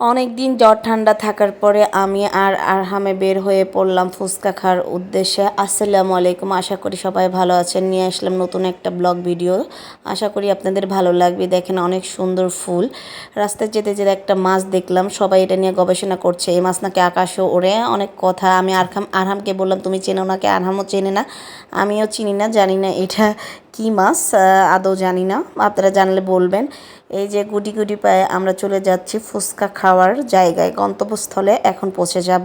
অনেক দিন জ্বর ঠান্ডা থাকার পরে আমি আর আরহামে বের হয়ে পড়লাম ফুচকা খাওয়ার উদ্দেশ্যে। আসসালামু আলাইকুম, আশা করি সবাই ভালো আছেন। নিয়ে আসলাম নতুন একটা ব্লগ ভিডিও। আশা করি আপনাদের ভালো লাগবে। দেখেন অনেক সুন্দর ফুল। রাস্তায় যেতে যেতে একটা মাছ দেখলাম। সবাই এটা নিয়ে গবেষণা করছে। এই মাছ নাকি আকাশে ওড়ে। অনেক কথা। আমি আরহাম আরহামকে বললাম, তুমি চেনো নাকি? আরহামও চেনে না। আমিও চিনি না, জানি না এটা কী মাছ আদৌ জানি না, আপনারা জানলে বলবেন। এই যে গুটি গুটি পায়ে আমরা চলে যাচ্ছি ফুচকা খাওয়ার জায়গায়, গন্তব্যস্থলে এখন পৌঁছে যাব।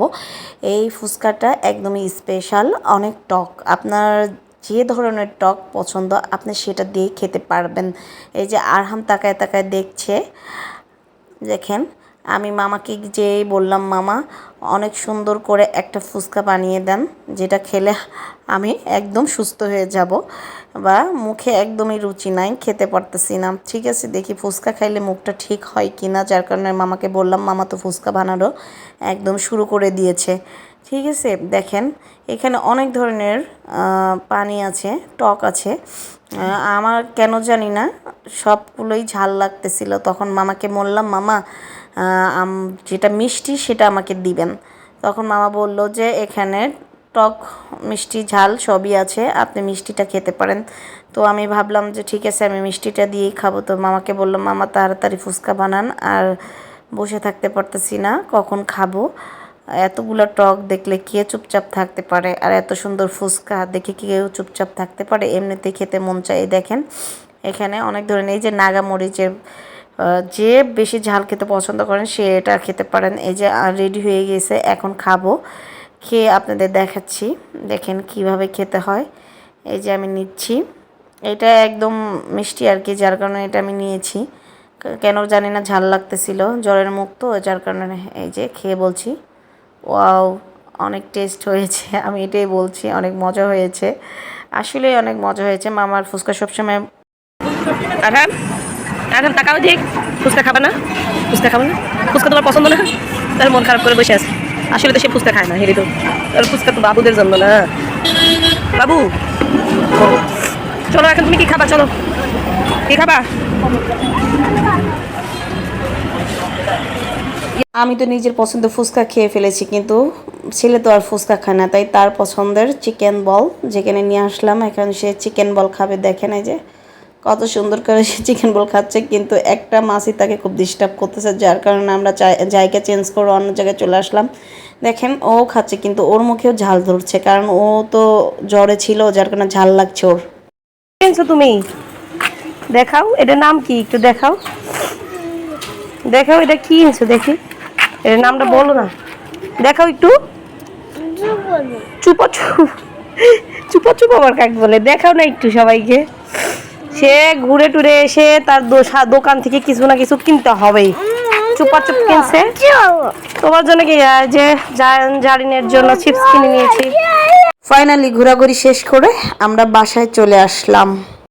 এই ফুচকাটা একদমই স্পেশাল অনেক টক। আপনার যে ধরনের টক পছন্দ, আপনি সেটা দিয়েই খেতে পারবেন। এই যে আরহাম তাকায় তাকায় দেখছে, দেখেন। আমি মামাকে যেই বললাম, মামা, অনেক সুন্দর করে একটা ফুচকা বানিয়ে দেন, যেটা খেলে আমি একদম সুস্থ হয়ে যাব বা মুখে একদমই রুচি নাই, খেতে পারতেছি না। ঠিক আছে, দেখি ফুচকা খাইলে মুখটা ঠিক হয় কি না। যার কারণে মামাকে বললাম, মামা তো ফুচকা বানানো একদম শুরু করে দিয়েছে। ঠিক আছে, দেখেন, এখানে অনেক ধরনের পানি আছে, টক আছে। আমার কেন জানি না, সবগুলোই ঝাল লাগতেছিল। তখন মামাকে বললাম, মামা যেটা মিষ্টি সেটা আমাকে দিবেন। তখন মামা বলল যে এখানে টক মিষ্টি ঝাল সবই আছে আপনি মিষ্টিটা খেতে পারেন। তো আমি ভাবলাম যে ঠিক আছে আমি মিষ্টিটা দিয়েই খাব। তো মামাকে বললাম মামা তাড়াতাড়ি ফুচকা বানান আর বসে থাকতে পারতেছি না কখন খাব? এতগুলো টক দেখলে কে চুপচাপ থাকতে পারে আর এত সুন্দর ফুচকা দেখে কেউ চুপচাপ থাকতে পারে? এমনিতেই খেতে মন চাই দেখেন এখানে অনেক ধরনের এই যে নাগা মরিচের আহ, যে বেশি ঝাল খেতে পছন্দ করেন সে এটা খেতে পারেন। এই যে রেডি হয়ে গেছে, এখন খাব। খেয়ে আপনাদের দেখাচ্ছি। দেখেন কীভাবে খেতে হয়। এই যে আমি নিচ্ছি। এটা একদম মিষ্টি আর কি, যার কারণে এটা আমি নিয়েছি। কেন জানি না, ঝাল লাগতেছিল। জ্বরের মুখ তো, যার কারণে এই যে খেয়ে বলছি। ওয়াও, অনেক টেস্ট হয়েছে। আমি এটাই বলছি, অনেক মজা হয়েছে। আসলেই অনেক মজা হয়েছে। মামার ফুচকা সবসময় আরহাম আরহাম তাকাও ঠিক ফুচকা খাবে না, ফুচকা খাবে না। ফুচকা তোমার পছন্দ না? তার মন খারাপ করে বসে আছে। আসলে তো সে ফুচকা খায় না হেরি তো। তার ফুচকা তো বাবুদের জন্য না। বাবু! চলো, এখন তুমি কি খাবা? চলো। কি খাবা? আমি তো নিজের পছন্দ ফুচকা খেয়ে ফেলেছি, কিন্তু ছেলে তো আর ফুচকা খায় না, তাই তার পছন্দের চিকেন বল যেখানে নিয়ে আসলাম, এখানে সে চিকেন বল খাবে, দেখে এই যে। কত সুন্দর করে সে চিকেন বল খাচ্ছে কিন্তু একটা মাছই তাকে খুব ডিস্টার্ব করতেছে যার কারণে আমরা জায়গা চেঞ্জ করে অন্য জায়গায় চলে আসলাম। দেখেন ও খাচ্ছে কিন্তু ওর মুখেও ঝাল ধরছে কারণ ও তো জ্বরে ছিল যার কারণে ঝাল লাগছে ওর। কিনছো তুমি? দেখাও এটার নাম কি? একটু দেখাও। দেখাও এটা কি এনেছো দেখি। এটার নামটা বলো না। দেখাও একটু। চুপা চুপ। চুপা চুপ আবার কাক বলে। দেখাও না একটু সবাইকে। সে ঘুরে টুরে এসে তার দোকান থেকে কিছু না কিছু কিনতে হবেই। চুপা চুপ কিনছে। তোমার জন্য কি যে জারিনের জন্য চিপস কিনে নিয়েছি। ফাইনালি ঘোরাঘুরি শেষ করে আমরা বাসায় চলে আসলাম।